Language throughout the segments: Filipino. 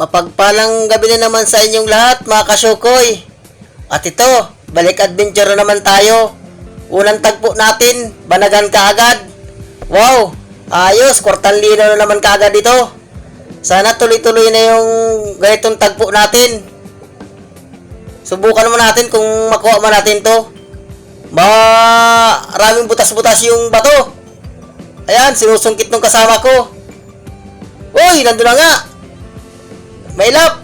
Mapagpalang gabi na naman sa inyong lahat mga kasyukoy. At ito, balik adventure na naman tayo. Unang tagpo natin, banagan kaagad. Wow, ayos, kwartang linaw na naman kaagad ito. Sana tuloy-tuloy na yung ganitong tagpo natin. Subukan naman natin kung makuha man natin to. Maraming butas-butas yung bato. Ayan, sinusungkit ng kasama ko. Uy, nandun na nga. May lap.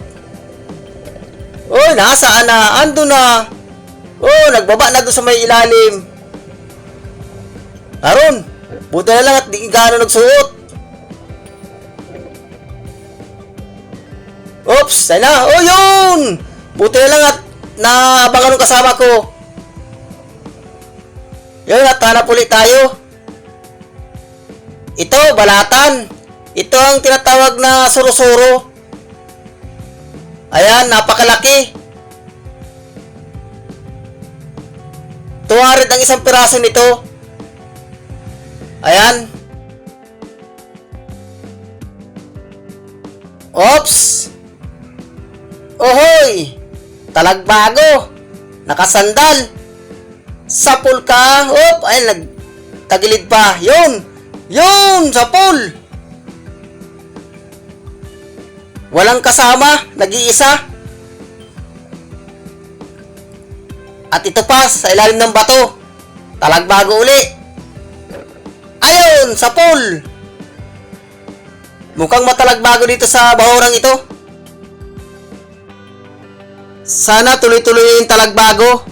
Uy, nasaan na? Ando na. Oh, nagbaba na doon sa may ilalim. Aron, buti na lang at di gaano nagsuot. Oops, ayun na. Oh, yun! Buti na lang at naabangan ng kasama ko. Yun, at hanap ulit tayo. Ito, balatan. Ito ang tinatawag na suro-suro. Ayan, napakalaki. 200 ang isang piraso nito. Ayan. Ops! Ohoy! Talagbago! Nakasandal! Sapul ka! Op! Ay, nagtagilid pa. Yun! Yun! Sapul! Walang kasama, nag-iisa. At ito pa, sa ilalim ng bato. Talagbago uli. Ayun, sa pool. Mukhang matalagbago dito sa bahurang ito. Sana tuloy-tuloy yung talagbago.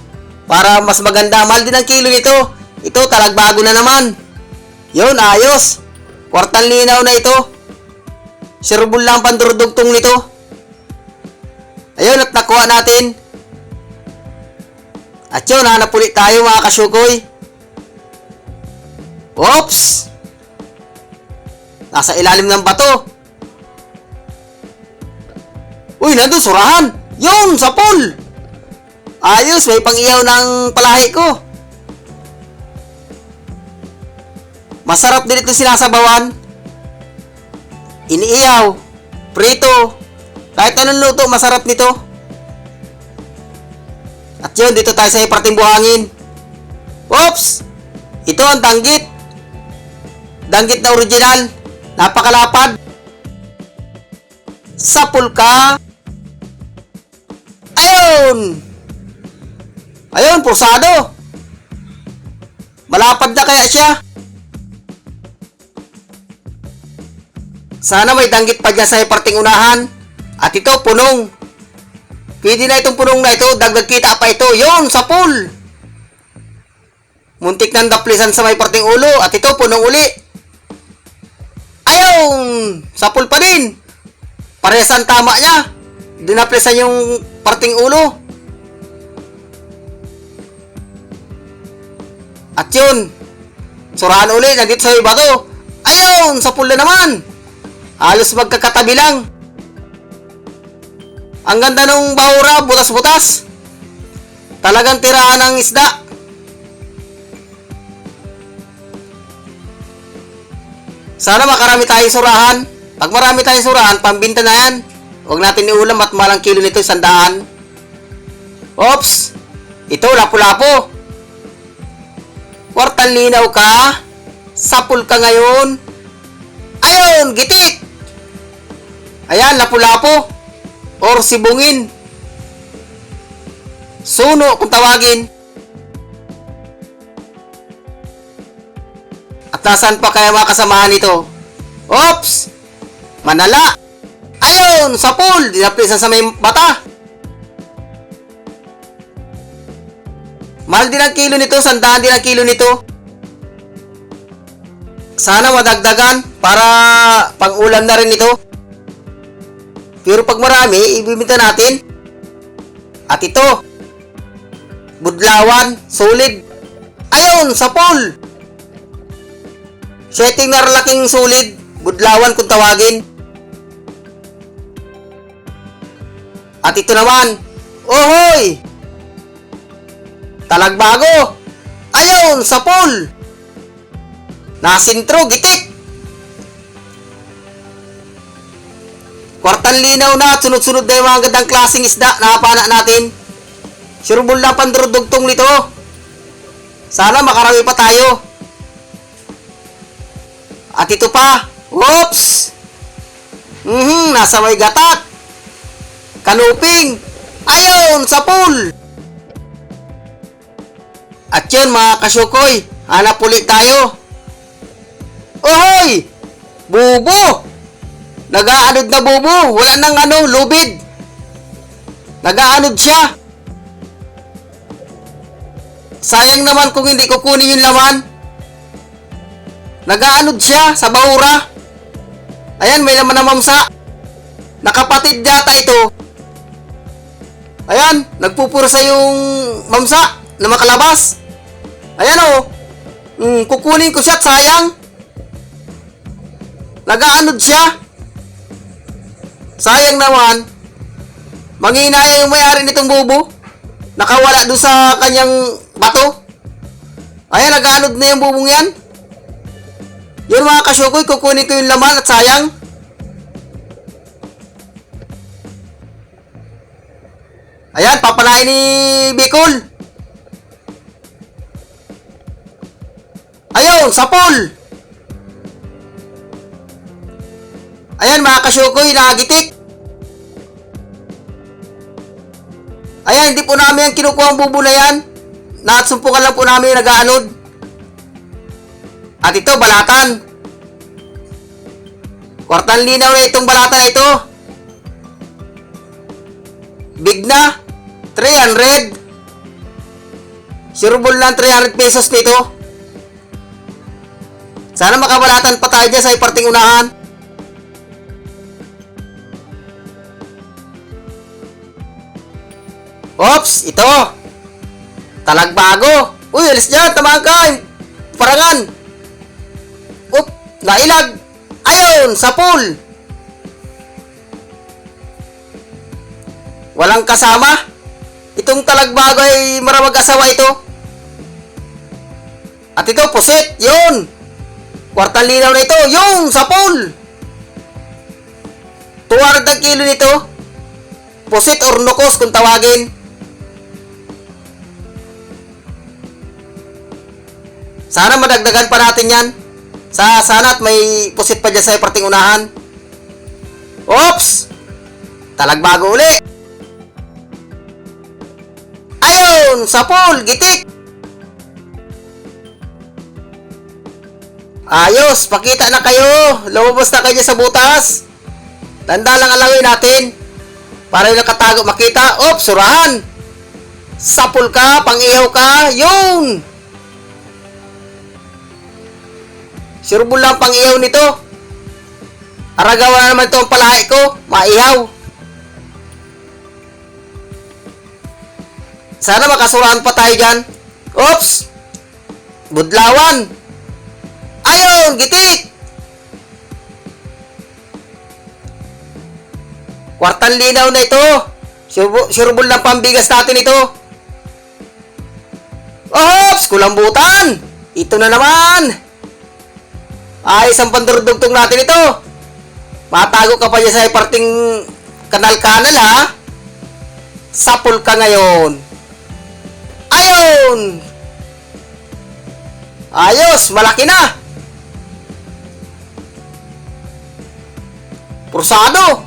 Para mas maganda. Mahal din ang kilo nito. Ito, talagbago na naman. Yun, ayos. Kwartang linaw na ito. Sirbol lang ang pandurudugtong nito. Ayun, at nakuha natin. At yun, hanap ulit tayo mga kasyukoy. Oops! Nasa ilalim ng bato. Uy, nandun, surahan! Yun, sa pool! Ayos, may pang-iyaw ng palahi ko. Masarap din ito sinasabawan. Iniiyaw, prito, kahit anong luto, masarap nito. At yun, dito tayo sa iparting buhangin. Oops! Ito ang danggit. Danggit na original. Napakalapad. Sapul ka. Ayun! Ayun, pursado. Malapad na kaya siya. Sana may danggit pa dyan sa parting unahan. At ito, punong. Pwede na itong punong na ito. Dagdag kita pa ito. Yon sa pool. Muntik nang daplisan sa may parting ulo. At ito, punong uli. Ayun! Sa pool pa din. Parehas ang tama niya. Dinaplisan yung parting ulo. At yun. Surahan uli. Nandito sa iba to. Ayun! Sa pool na naman. Halos magkakatabi lang. Ang ganda ng bahura, butas-butas. Talagang tirahan ng isda. Sana makarami tayong surahan. Pag marami tayong surahan, pambinta na yan. Huwag natin iulam at malang kilo nito sandaan. Oops! Ito, lapu-lapo. Kwartan linaw ka. Sapul ka ngayon. Ayun, gitik! Ayan, lapu-lapo. Or sibungin. Suno kung tawagin. At nasaan pa kaya mga kasamahan nito? Oops! Manala! Ayun! Sa pool! Dinaplisan sa may bata. Mahal din ang kilo nito. Sandaan din ang kilo nito. Sana madagdagan para pang-ulam na rin ito. Pero pag marami, ibibinta natin. At ito, budlawan, solid. Ayun, sa pool. Setting na laking solid, budlawan kung tawagin. At ito naman, ohoy! Talagbago! Ayun, sa pool! Nasintro, gitik! Kwartan linaw na at sunod-sunod na yung mga gandang klaseng isda na hapana natin. Sureball lang pandurudugtong nito. Sana makarami pa tayo. At ito pa. Oops! Mhm, nasa may gatak. Kanuping. Ayun, sa pool. At yun mga kasyukoy, hanap ulit tayo. Ohoy! Bubo! Nag-aanod na bubo. Wala nang ano, lubid. Nag-aanod siya. Sayang naman kung hindi ko kunin yung laman. Nag-aanod siya sa bahura. Ayan, may laman na mamsa. Nakapatid yata ito. Ayan, nagpupursa yung mamsa na makalabas. Ayan o. Mm, kukunin ko siya at sayang. Nag-aanod siya. Sayang naman. Manginaya yung may-ari nitong bubo. Nakawala doon sa kanyang bato. Ayan, nag-aanod na yung bubong yan. Yun mga kasyukoy, kukunin ko yung laman at sayang. Ayan, papalain ni Bicol. Ayun, sa Ayan mga kasyukoy, nakagitik. Ayan, hindi po namin ang kinukuha ang bubo na yan. Natsumpukan lang po namin yung nag-aanod. At ito, balatan. Kwartan linaw na itong balatan na ito. Big na. 300. Sureball ng 300 pesos nito. Sana makabalatan pa tayo dyan sa iparting unahan. Oops! Ito! Talagbago! Uy, alis dyan! Tamaan ka! Parangan! Up! Nailag! Ayun! Sa pool! Walang kasama? Itong talagbago ay maramag asawa ito. At ito, pusit! Yun! Kwartang linaw na ito! Yung! Sa pool! 200 ang kilo nito. Pusit or nukos kung tawagin. Sana madagdagan pa natin yan. Sa sana at may pusit pa dyan sa parting unahan. Oops! Talagbago uli. Ayun! Sa pool! Gitik! Ayos! Pakita na kayo! Lumabas na kayo sa butas! Tanda lang alawin natin. Para yung nakatago makita. Oops! Surahan! Sapul ka! Pang-ihaw ka! Yun! Sureball lang pang ihaw nito. Aragawa na naman ito ang palahi ko. Maihaw. Sana makasurahan pa tayo dyan. Oops! Budlawan! Ayun! Gitik! Kwartan linaw na ito. Sureball lang pambigas natin ito. Oops! Kulambutan! Ito na naman! Ayos ang pandurdugtong natin ito. Matago ka pa dyan sa parting kanal-kanal ha. Sapul ka ngayon. Ayun! Ayos! Malaki na! Pursado!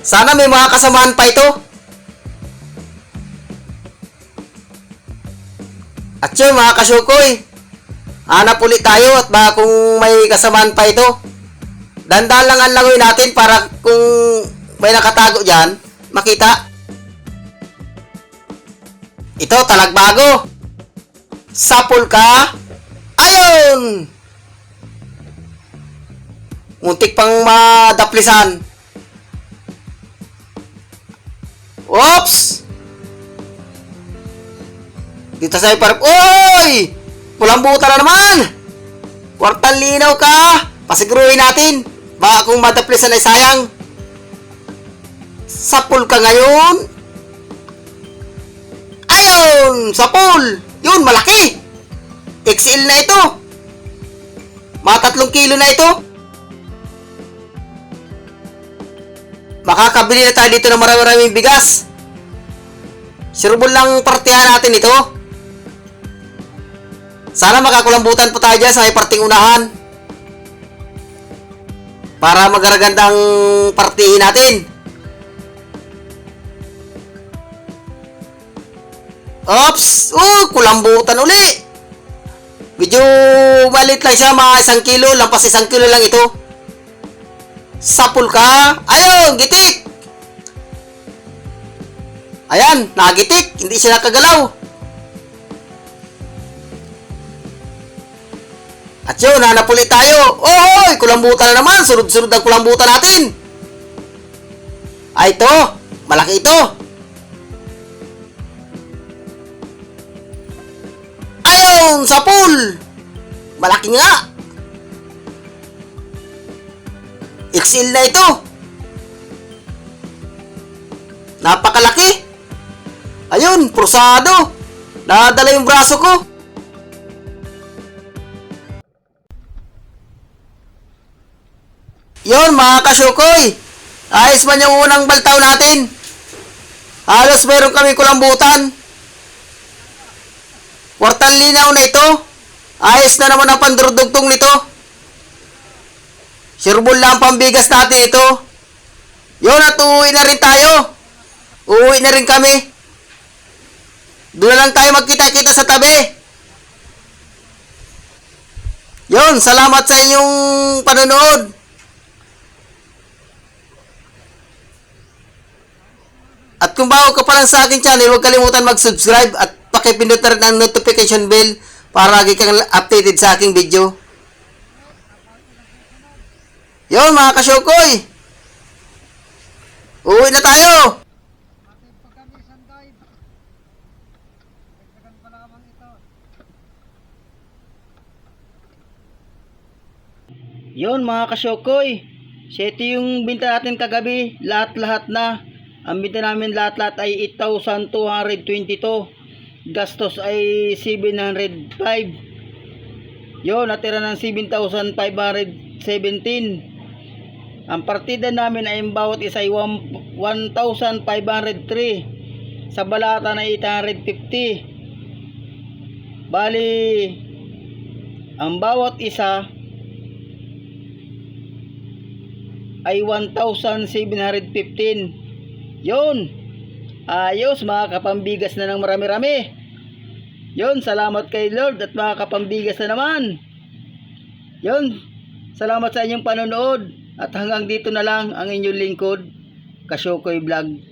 Sana may mga kasamaan pa ito. At yun mga kasyukoy, hanap ulit tayo at baka kung may kasamaan pa ito. Dandan lang ang langoy natin para kung may nakatago dyan, makita. Ito, talagbago. Sapul ka. Ayun! Muntik pang madaplisan. Oops! Dito sa iparap. Oy! Pulang buta na naman! Kwartang linaw ka! Pasiguruhin natin! Baka kung madaplisan ay sayang. Sapul ka ngayon? Ayun! Sapul! Yun, malaki! XL na ito! Matatlong kilo na ito! Makakabili na tayo dito ng maraming bigas. Surbol lang partihan natin ito. Sana makakulambutan po tayo dyan sa parting unahan. Para magaragandang partihin natin. Ops! Oh, kulambutan uli! Medyo malit lang siya, mga isang kilo, lampas isang kilo lang ito. Sapul ka! Ayun, gitik! Ayan, nagitik, hindi siya nakagalaw. Yun, hanap ulit tayo. Oy, kulambutan na naman. Sunod-sunod ang kulambutan natin. Ay, ito. Malaki ito. Ayun, sa pool. Malaki nga. XL na ito. Napakalaki. Ayun, prosado. Nadala yung braso ko. Yon mga kasyukoy. Ayos man yung unang baltaw natin. Halos meron kami kulambutan. Kwartal linaw na ito. Ayos na naman ang pandurdugtong nito. Sirbol lang ang pambigas natin ito. Yon at uuwi na rin tayo. Uuwi na rin kami. Doon lang tayo magkita-kita sa tabi. Yon, salamat sa inyong panonood. At kung bago ka pa lang sa aking channel, huwag kalimutan mag-subscribe at pakipindot na rin ang notification bell para lagi kang updated sa aking video. Yon mga kasyokoy! Uwi na tayo! Yon mga kasyokoy, ito yung binta natin kagabi, lahat-lahat na. Ang binta namin lahat-lahat ay 8,222. Gastos ay 705. Yon, natira ng 7,517. Ang partida namin ay bawat isa ay 1,503. Sa balata na 850. Bali, ang bawat isa ay 1,715. Yun. Ayos, mga kapambigas na ng marami-rami. Yun, salamat kay Lord at mga kapambigas na naman. Yun, salamat sa inyong panonood. At hanggang dito na lang ang inyong lingkod, Kasyokoy Vlog.